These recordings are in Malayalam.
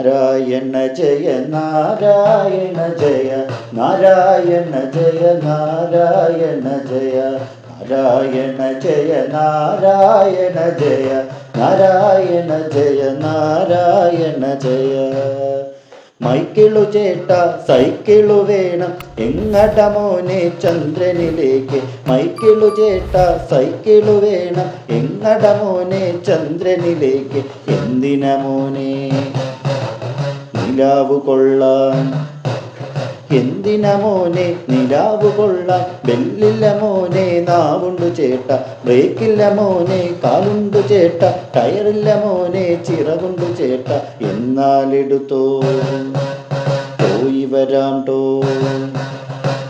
നാരായണ ജയ നാരായണ ജയ നാരായണ ജയ നാരായണ ജയ നാരായണ ജയ നാരായണ ജയ നാരായണ ജയ നാരായണ ജയ. മൈക്കിളു ചേട്ട സൈക്കിളു വേണം. എങ്ങട മോനെ ചന്ദ്രനിലേക്ക്? മൈക്കിളു ചേട്ട സൈക്കിളു വേണം. എങ്ങട മോനെ ചന്ദ്രനിലേക്ക്? എന്തിന മോനെ? നിലാവ് കൊള്ളാൻ എന്തിന മോനെ നിലാവ് ബെല്ലില്ല മോനെ നാവുണ്ട് ചേട്ട. ബ്രേക്കില്ല മോനെ കാലുണ്ട് ചേട്ട. ടയറില്ല മോനെ ചിറകുണ്ട് ചേട്ട. എന്നാലെടുത്തോ? പോയി വരാം ടോ.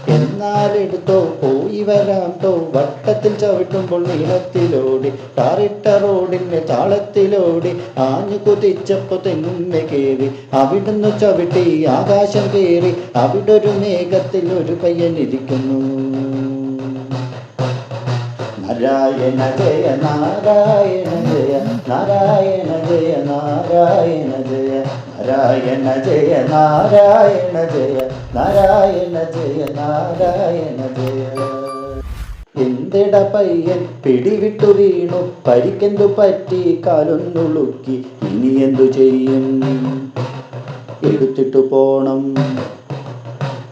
എന്നാലെടുത്തോ? വരാം തോ വട്ടത്തിൽ ചവിട്ടുമ്പോൾ നീളത്തിലോടി ടാറിട്ട റോഡിന്റെ താളത്തിലോടി ആഞ്ഞു കുതിച്ചപ്പോ തെങ്ങുമ്മ കേറി. അവിടുന്ന് ചവിട്ടി ആകാശം കയറി അവിടെ ഒരു മേഘത്തിൽ ഒരു പയ്യൻ ഇരിക്കുന്നു. നാരായണ ജയ നാരായണ ജയ നാരായണ ജയ നാരായണ ജയ നാരായണ ജയ നാരായണ ജയ നാരായണ ജയ നാരായണ ജയ. എന്തിട പയ്യൻ പിടിവിട്ടു വീണു. പരിക്കെന്തു പറ്റി? കാലൊന്നുളുക്കി. ഇനി എന്തു ചെയ്യും? എടുത്തിട്ടു പോണം.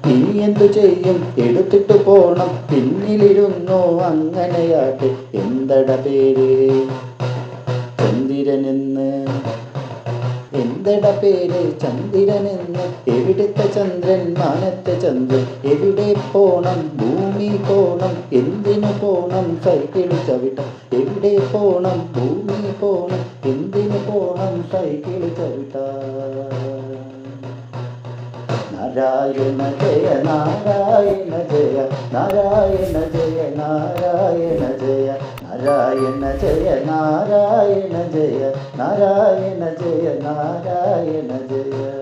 ഇനി എന്തു ചെയ്യും? എടുത്തിട്ടു പോണം. പിന്നിലിരുന്നു അങ്ങനെയാട്ടെ എന്തട പേര്? ചന്ദ്രനെന്ന് എന്തട പേര് ചന്ദ്രനെന്ന്. എവിടുത്തെ ചന്ദ്രൻ? മാനത്തെ ചന്ദ്രൻ. എവിടെ പോണം? ഭൂമി പോണം. എന്തിനു പോണം? സൈക്കിൾ ചവിട്ടം. എവിടെ പോണം? ഭൂമി പോണം. എന്തിനു പോണം? സൈക്കിൾ ചവിട്ടാൻ നാരായണ ജയ നാരായണ ജയ നാരായണ ജയ നാരായണ ജയ നാരായണ ജയ നാരായണ ജയ നാരായണ ജയ നാരായണ ജയ